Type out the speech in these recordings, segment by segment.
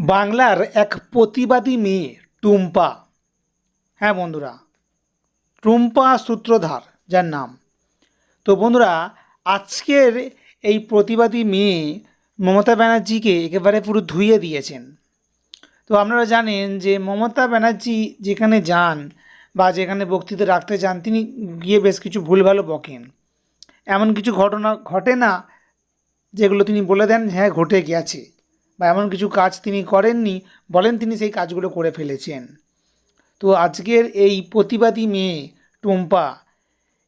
বাংলার এক প্রতিবাদী মেয়ে, টুম্পা। হ্যাঁ বন্ধুরা, টুম্পা সূত্রধার, যার নাম। তো বন্ধুরা, আজকের এই প্রতিবাদী মেয়ে মমতা ব্যানার্জিকে একেবারে পুরো ধুইয়ে দিয়েছেন। তো আপনারা জানেন যে মমতা ব্যানার্জি যেখানে যান বা যেখানে বক্তৃতা রাখতে যান, তিনি গিয়ে বেশ কিছু ভুলভালও বকেন। এমন কিছু ঘটনা, ঘটে না যেগুলো তিনি বলে দেন হ্যাঁ ঘটে গেছে। বা এমন কিছু কাজ তিনি করেননি, বলেন তিনি সেই কাজগুলো করে ফেলেছেন। তো আজকের এই প্রতিবাদী মেয়ে টুম্পা,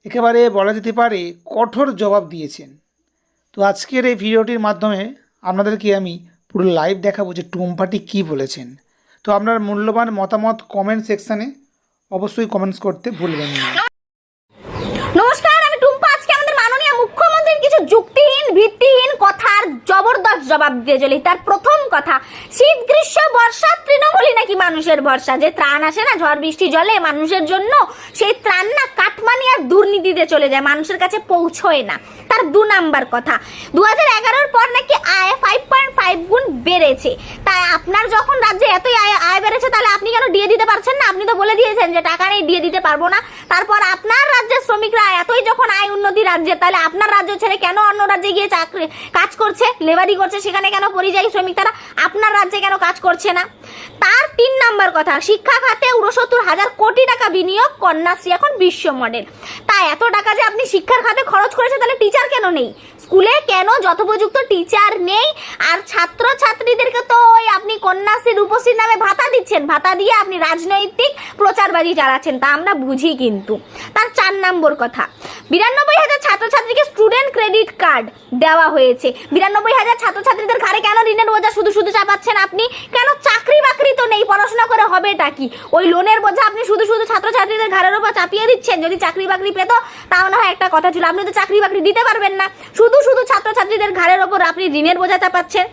একেবারে বলা যেতে পারে কঠোর জবাব দিয়েছেন। তো আজকের এই ভিডিওটির মাধ্যমে আপনাদেরকে আমি পুরো লাইভ দেখাবো যে টুম্পাটি কী বলেছেন। তো আপনার মূল্যবান মতামত কমেন্ট সেকশানে অবশ্যই কমেন্টস করতে ভুলবেন না। নমস্কার কিছু যুক্তিহীন, ভিত্তিহীন কথার জবরদস্ত জবাব দিয়ে চলি তার প্রথম কথা, শীত, গ্রীষ্ম, বর্ষা, তৃণমূলই নাকি মানুষের ভরসা? যে ত্রাণ আসে না, ঝড় বৃষ্টি জলে মানুষের জন্য সেই ত্রাণ না কাটমানি আর দুর্নীতিতে চলে যায়, মানুষের কাছে পৌঁছয় না। তার দু নাম্বার কথা দু হাজার এগারোর পর নাকি আয় ফাইভ পয়েন্ট ফাইভ গুণ বেড়েছে। তাই আপনার যখন রাজ্যে এতই আয় আয় বেড়েছে, তাহলে আপনি কেন দিয়ে দিতে পারছেন না? আপনি তো বলে দিয়েছেন যে টাকা নেই, দিয়ে দিতে পারব না। তারপর আপনার রাজ্যের শ্রমিকরা এতই যখন আয় উন্নতি রাজ্যে, তাহলে আপনার রাজ্য ছেড়ে কেন অন্য রাজ্যে গিয়ে চাকরি, কাজ করছে, লেবারি করছে, সেখানে কেন পরিযায়ী শ্রমিক তারা আপনার রাজ্যে কেন কাজ করছে না? তার তিন নাম্বার কথা, শিক্ষা খাতে উনসত্তর হাজার কোটি টাকা বিনিয়োগ কন্যাশ্রী এখন বিশ্ব মডেল এত টাকা যে আপনি শিক্ষার খাতে খরচ করেছে তাহলে টিচার কেন নেই? স্কুলে কেন যথোপযুক্ত টিচার নেই? আর ছাত্র ছাত্রীদেরকে তো ওই আপনি কন্যাশ্রী, রূপশ্রীর নামে ভাতা দিচ্ছেন। ভাতা দিয়ে আপনি রাজনৈতিক প্রচারবাজি চালাচ্ছেন, তা আমরা বুঝি কিন্তু। তার চার নম্বর কথা, বিরানব্বই হাজার ছাত্রছাত্রীকে স্টুডেন্ট ক্রেডিট কার্ড দেওয়া হয়েছে। বিরানব্বই হাজার ছাত্রছাত্রীদের ঘাড়ে কেন ঋণের বোঝা শুধু শুধু চাপাচ্ছেন আপনি? কেন চাকরি বাকরি তো নেই, পড়াশোনা করে হবেটা কি? ওই লোনের বোঝা আপনি শুধু শুধু ছাত্রছাত্রীদের ঘাড়ের উপর চাপিয়ে দিচ্ছেন, যদি চাকরি বাকরি পেতো তাও না হয় একটা কথা ছিল। আপনি তো চাকরি বাকরি দিতে পারবেন না। শুধু শুধু ছাত্রছাত্রীদের ঘাড়ের ওপর আপনি ঋণের বোঝা চাপাচ্ছেন।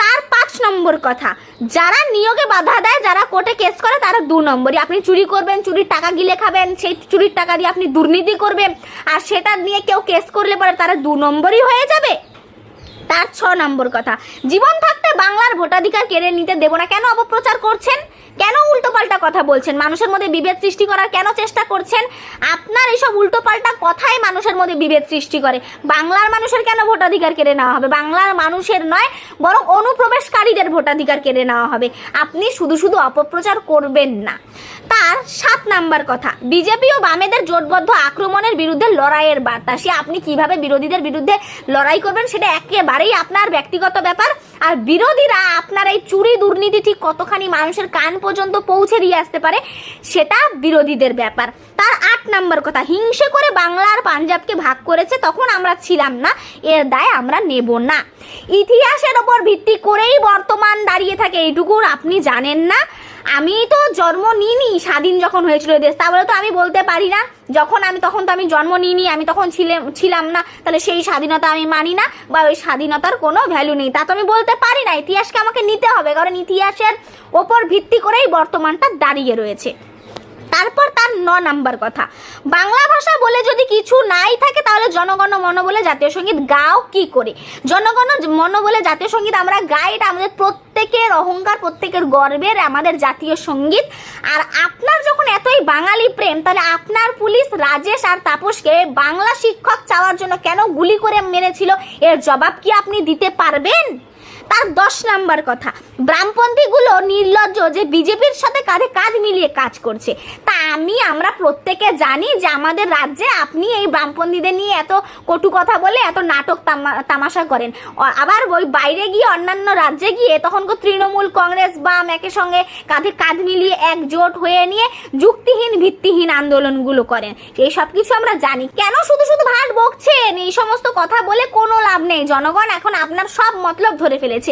তার পাঁচ নম্বর কথা, যারা নিয়োগে বাধা দেয়, যারা কোর্টে কেস করে, তারা দু নম্বরই। আপনি চুরি করবেন, চুরির টাকা গিলে খাবেন, সেই চুরির টাকা দিয়ে আপনি দুর্নীতি করবেন, আর সেটা নিয়ে কেউ কেস করলে পরে তারা দু নম্বরই হয়ে যাবে। তার ছ নম্বর কথা, জীবন থাকতে বাংলার ভোটাধিকার কেড়ে নিতে দেব না। কেন অপপ্রচার করছেন? কেন উল্টোপাল্টা কথা বলছেন। মানুষের মধ্যে বিভেদ সৃষ্টি করার কেন চেষ্টা করছেন? আপনার এইসব উল্টোপাল্টা কথাই মানুষের মধ্যে বিভেদ সৃষ্টি করে। বাংলার মানুষের কেন ভোটাধিকার কেড়ে নেওয়া হবে? বাংলার মানুষের নয়, বরং অনুপ্রবেশকারীদের ভোটাধিকার কেড়ে নেওয়া হবে। আপনি শুধু শুধু অপপ্রচার করবেন না। তার সাত নাম্বার কথা, বিজেপি ও বামেদের জোটবদ্ধ আক্রমণের বিরুদ্ধে লড়াইয়ের বার্তা। সে আপনি কীভাবে বিরোধীদের বিরুদ্ধে লড়াই করবেন, সেটা একেবারেই আপনার ব্যক্তিগত ব্যাপার। আর বিরোধীরা আপনার এই চুরি দুর্নীতি ঠিক কতখানি মানুষের কান পর্যন্ত পৌঁছে দিয়ে আসতে পারে, সেটা বিরোধীদের ব্যাপার। তার আট নম্বর কথা, হিংসে করে বাংলা আর পাঞ্জাবকে ভাগ করেছে, তখন আমরা ছিলাম না, এর দায় আমরা নেব না। ইতিহাসের ওপর ভিত্তি করেই বর্তমান দাঁড়িয়ে থাকে, এইটুকু আপনি জানেন না। আমি তো জন্ম নিইনি, স্বাধীন যখন হয়েছিল দেশ, তাহলে তো আমি বলতে পারি না। যখন আমি, তখন তো আমি জন্ম নিইনি, আমি তখন ছিলাম ছিলাম না, তাহলে সেই স্বাধীনতা আমি মানি না, বা ওই স্বাধীনতার কোনো ভ্যালু নেই। তা তো আমি বলতে পারি না, ইতিহাসকে আমাকে নিতে হবে, কারণ ইতিহাসের ওপর ভিত্তি করেই বর্তমানটা দাঁড়িয়ে রয়েছে। তারপর তার ন নাম্বার কথা। বাংলা ভাষা বলে যদি কিছু নাই থাকে, তাহলে জনগণ মন বলে জাতীয় সংগীত গাও কি করে? জনগণ মন বলে জাতীয় সংগীত আমরা গাই, এটা আমাদের প্রত্যেকের অহংকার, প্রত্যেকের গর্বের, আমাদের জাতীয় সংগীত। আর আপনার যখন এতই বাঙালি প্রেম, তাহলে আপনার পুলিশ রাজেশ আর তাপসকে বাংলা শিক্ষক চাওয়ার জন্য কেন গুলি করে মেরেছিল? এর জবাব কি আপনি দিতে পারবেন? তার দশ নাম্বার কথা। বামপন্থীগুলো নির্লজ্জ যে বিজেপির সাথে কাঁধে কাঁধ মিলিয়ে কাজ করছে। তা আমি, আমরা প্রত্যেকে জানি যে আমাদের রাজ্যে আপনি এই বামপন্থীদের নিয়ে এত কটু কথা বলে এত নাটক তামা- তামাশা করেন। আবার ওই বাইরে গিয়ে অন্যান্য রাজ্যে গিয়ে তখন তৃণমূল কংগ্রেস বাম একের সঙ্গে কাঁধে কাঁধ মিলিয়ে একজোট হয়ে নিয়ে যুক্তিহীন, ভিত্তিহীন আন্দোলনগুলো করেন। এই সব কিছু আমরা জানি। কেন শুধু শুধু ভাট বকছেন? এই সমস্ত কথা বলে কোনো লাভ নেই। জনগণ এখন আপনার সব মতলব ধরে ফেলেছে।